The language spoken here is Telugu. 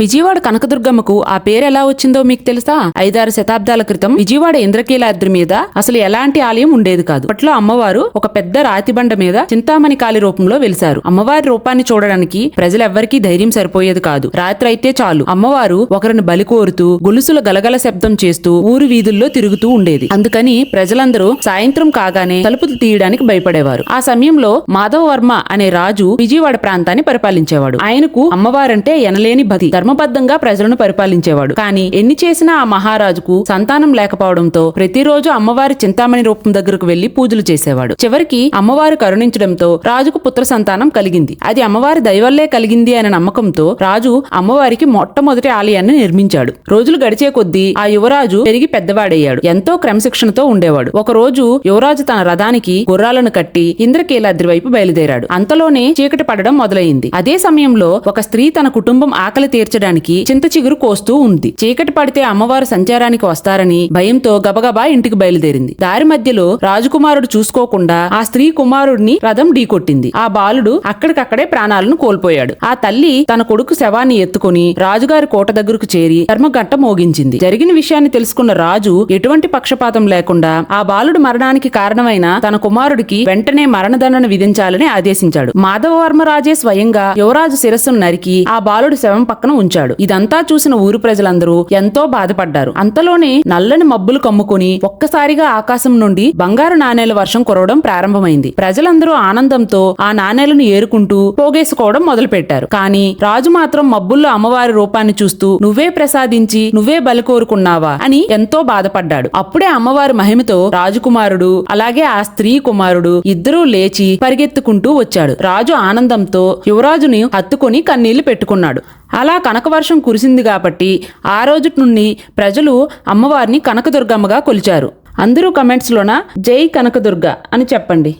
విజయవాడ కనకదుర్గమ్మకు ఆ పేరు ఎలా వచ్చిందో మీకు తెలుసా? ఐదారు శతాబ్దాల క్రితం విజయవాడ ఇంద్రకీలాద్రి మీద అసలు ఎలాంటి ఆలయం ఉండేది కాదు. అప్పట్లో అమ్మవారు ఒక పెద్ద రాతిబండ మీద చింతామణి కాలి రూపంలో వెలిశారు. అమ్మవారి రూపాన్ని చూడడానికి ప్రజలెవ్వరికీ ధైర్యం సరిపోయేది కాదు. రాత్రి అయితే చాలు. అమ్మవారు ఒకరిని బలి కోరుతూ గొలుసుల గలగల శబ్దం చేస్తూ ఊరు వీధుల్లో తిరుగుతూ ఉండేది. అందుకని ప్రజలందరూ సాయంత్రం కాగానే తలుపులు తీయడానికి భయపడేవారు. ఆ సమయంలో మాధవ వర్మ అనే రాజు విజయవాడ ప్రాంతాన్ని పరిపాలించేవాడు. ఆయనకు అమ్మవారంటే ఎనలేని భక్తి. ధర్మబద్ధంగా ప్రజలను పరిపాలించేవాడు. కానీ ఎన్ని చేసినా ఆ మహారాజుకు సంతానం లేకపోవడంతో ప్రతిరోజు అమ్మవారి చింతామణి రూపం దగ్గరకు వెళ్ళి పూజలు చేసేవాడు. చివరికి అమ్మవారు కరుణించడంతో రాజుకు పుత్ర సంతానం కలిగింది. అది అమ్మవారి దయవల్లే కలిగింది అనే నమ్మకంతో రాజు అమ్మవారికి మొట్టమొదటి ఆలయాన్ని నిర్మించాడు. రోజులు గడిచే కొద్దీ ఆ యువరాజు పెరిగి పెద్దవాడయ్యాడు. ఎంతో క్రమశిక్షణతో ఉండేవాడు. ఒక రోజు యువరాజు తన రథానికి గుర్రాలను కట్టి ఇంద్రకీలాద్రి వైపు బయలుదేరాడు. అంతలోనే చీకటి పడడం మొదలైంది. అదే సమయంలో ఒక స్త్రీ తన కుటుంబం ఆకలి తీర్చడానికి చింత చిగురు కోస్తూ ఉంది. చీకటి పడితే అమ్మవారు సంచారానికి వస్తారని భయంతో గబగబా ఇంటికి బయలుదేరింది. దారి మధ్యలో రాజకుమారుడు చూసుకోకుండా ఆ స్త్రీ కుమారుడిని రథం ఢీకొట్టింది. ఆ బాలుడు అక్కడికక్కడే ప్రాణాలను కోల్పోయాడు. ఆ తల్లి తన కొడుకు శవాన్ని ఎత్తుకుని రాజుగారి కోట దగ్గరకు చేరి ధర్మగంట మోగించింది. జరిగిన విషయాన్ని తెలుసుకున్న రాజు ఎటువంటి పక్షపాతం లేకుండా ఆ బాలుడు మరణానికి కారణమైన తన కుమారుడికి వెంటనే మరణదండన విధించాలని ఆదేశించాడు. మాధవవర్మరాజే స్వయంగా యువరాజు శిరస్సును నరికి ఆ బాలుడి శవం పక్కన ఉంచాడు. ఇదంతా చూసిన ఊరు ప్రజలందరూ ఎంతో బాధపడ్డారు. అంతలోనే నల్లని మబ్బులు కమ్ముకుని ఒక్కసారిగా ఆకాశం నుండి బంగారు నాణేల వర్షం కురవడం ప్రారంభమైంది. ప్రజలందరూ ఆనందంతో ఆ నాణేలను ఏరుకుంటూ పోగేసుకోవడం మొదలుపెట్టారు. కానీ రాజు మాత్రం మబ్బుల్లో అమ్మవారి రూపాన్ని చూస్తూ నువ్వే ప్రసాదించి నువ్వే బలి కోరుకున్నావా? అని ఎంతో బాధపడ్డాడు. అప్పుడే అమ్మవారి మహిమతో రాజకుమారుడు అలాగే ఆ స్త్రీ కుమారుడు ఇద్దరూ లేచి పరిగెత్తుకుంటూ వచ్చాడు. రాజు ఆనందంతో యువరాజుని హత్తుకుని కన్నీళ్ళు పెట్టుకున్నాడు. అలా కనకవర్షం కురిసింది కాబట్టి ఆ రోజు నుండి ప్రజలు అమ్మవారిని కనకదుర్గమ్మగా కొలిచారు. అందరూ కమెంట్స్లోన జై కనకదుర్గ అని చెప్పండి.